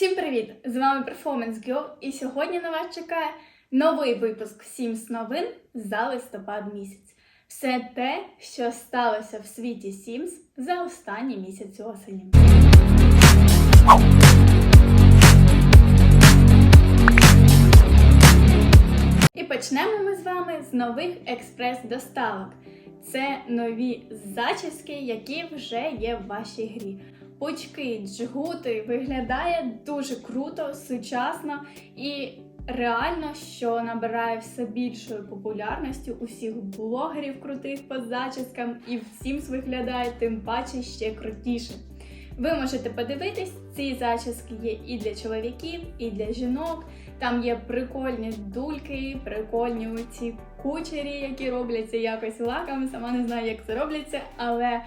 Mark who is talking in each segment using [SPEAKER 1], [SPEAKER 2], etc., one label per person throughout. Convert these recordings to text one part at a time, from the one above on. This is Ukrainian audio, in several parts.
[SPEAKER 1] Всім привіт! З вами Performance Girl і сьогодні на вас чекає новий випуск Sims новин за листопад місяць. Все те, що сталося в світі Sims за останній місяць осені. І почнемо ми з вами з нових експрес-доставок. Це нові зачіски, які вже є в вашій грі. Пучки, джгути виглядає дуже круто, сучасно і реально, що набирає все більшою популярністю усіх блогерів крутих по зачіскам, і всім виглядає тим паче ще крутіше. Ви можете подивитись, ці зачіски є і для чоловіків, і для жінок. Там є прикольні дульки, прикольні ці кучері, які робляться якось лаками. Сама не знаю, як це робляться, але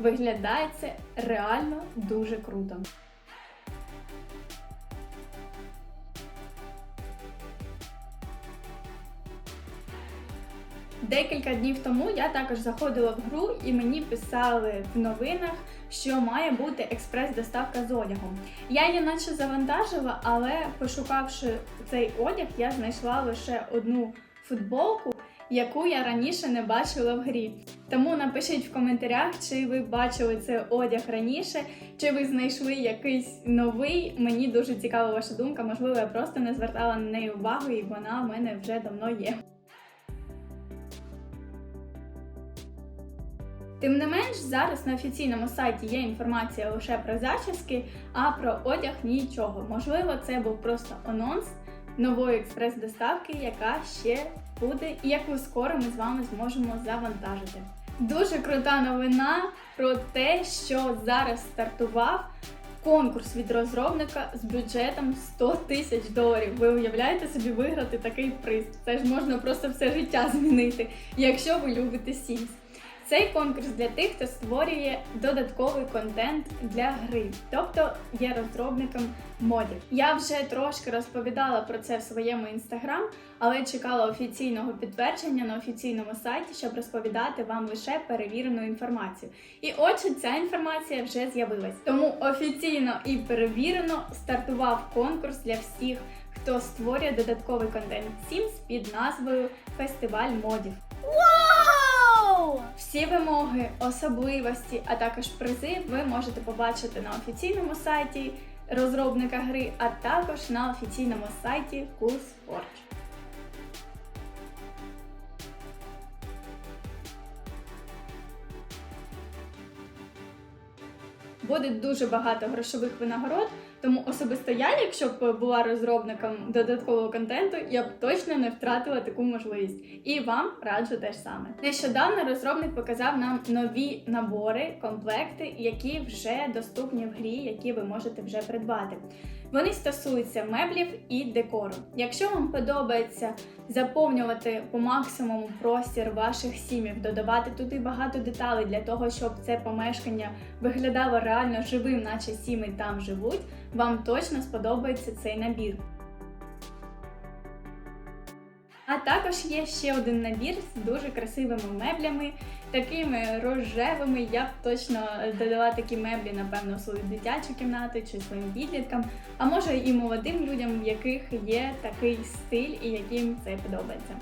[SPEAKER 1] виглядає це реально дуже круто. Декілька днів тому я також заходила в гру і мені писали в новинах, що має бути експрес-доставка з одягом. Я її наче завантажила, але пошукавши цей одяг, я знайшла лише одну футболку, яку я раніше не бачила в грі. Тому напишіть в коментарях, чи ви бачили цей одяг раніше, чи ви знайшли якийсь новий. Мені дуже цікава ваша думка. Можливо, я просто не звертала на неї увагу, і вона в мене вже давно є. Тим не менш, зараз на офіційному сайті є інформація лише про зачіски, а про одяг нічого. Можливо, це був просто анонс нової експрес-доставки, яка ще буде, і яку скоро ми з вами зможемо завантажити. Дуже крута новина про те, що зараз стартував конкурс від розробника з бюджетом 100 тисяч доларів. Ви уявляєте собі виграти такий приз? Це ж можна просто все життя змінити, якщо ви любите Sims. Цей конкурс для тих, хто створює додатковий контент для гри, тобто є розробником модів. Я вже трошки розповідала про це в своєму інстаграм, але чекала офіційного підтвердження на офіційному сайті, щоб розповідати вам лише перевірену інформацію. І отже, ця інформація вже з'явилась. Тому офіційно і перевірено стартував конкурс для всіх, хто створює додатковий контент Sims під назвою Фестиваль модів. Всі вимоги, особливості, а також призи ви можете побачити на офіційному сайті розробника гри, а також на офіційному сайті CoolSports. Буде дуже багато грошових винагород, тому особисто я, якщо б була розробником додаткового контенту, я б точно не втратила таку можливість. І вам раджу те ж саме. Нещодавно розробник показав нам нові набори, комплекти, які вже доступні в грі, які ви можете вже придбати. Вони стосуються меблів і декору. Якщо вам подобається заповнювати по максимуму простір ваших сімів, додавати туди багато деталей для того, щоб це помешкання виглядало реально живим, наче сіми там живуть, вам точно сподобається цей набір. А також є ще один набір з дуже красивими меблями, такими рожевими. Я б точно додала такі меблі, напевно, в свою дитячу кімнату чи своїм підліткам, а може і молодим людям, в яких є такий стиль і яким це подобається.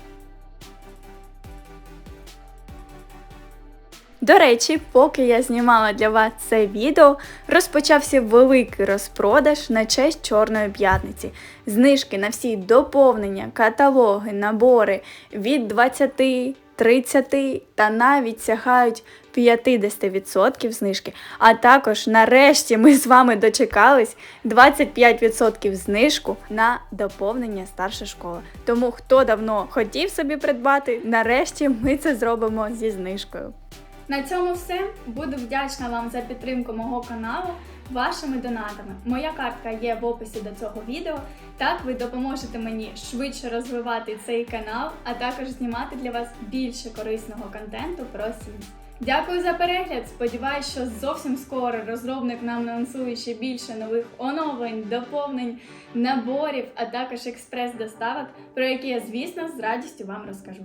[SPEAKER 1] До речі, поки я знімала для вас це відео, розпочався великий розпродаж на честь Чорної п'ятниці. Знижки на всі доповнення, каталоги, набори від 20, 30 та навіть сягають 50% знижки. А також нарешті ми з вами дочекались 25% знижку на доповнення старша школа. Тому хто давно хотів собі придбати, нарешті ми це зробимо зі знижкою. На цьому все. Буду вдячна вам за підтримку мого каналу вашими донатами. Моя картка є в описі до цього відео. Так ви допоможете мені швидше розвивати цей канал, а також знімати для вас більше корисного контенту про Sims. Дякую за перегляд. Сподіваюсь, що зовсім скоро розробник нам анонсує ще більше нових оновлень, доповнень, наборів, а також експрес-доставок, про які я, звісно, з радістю вам розкажу.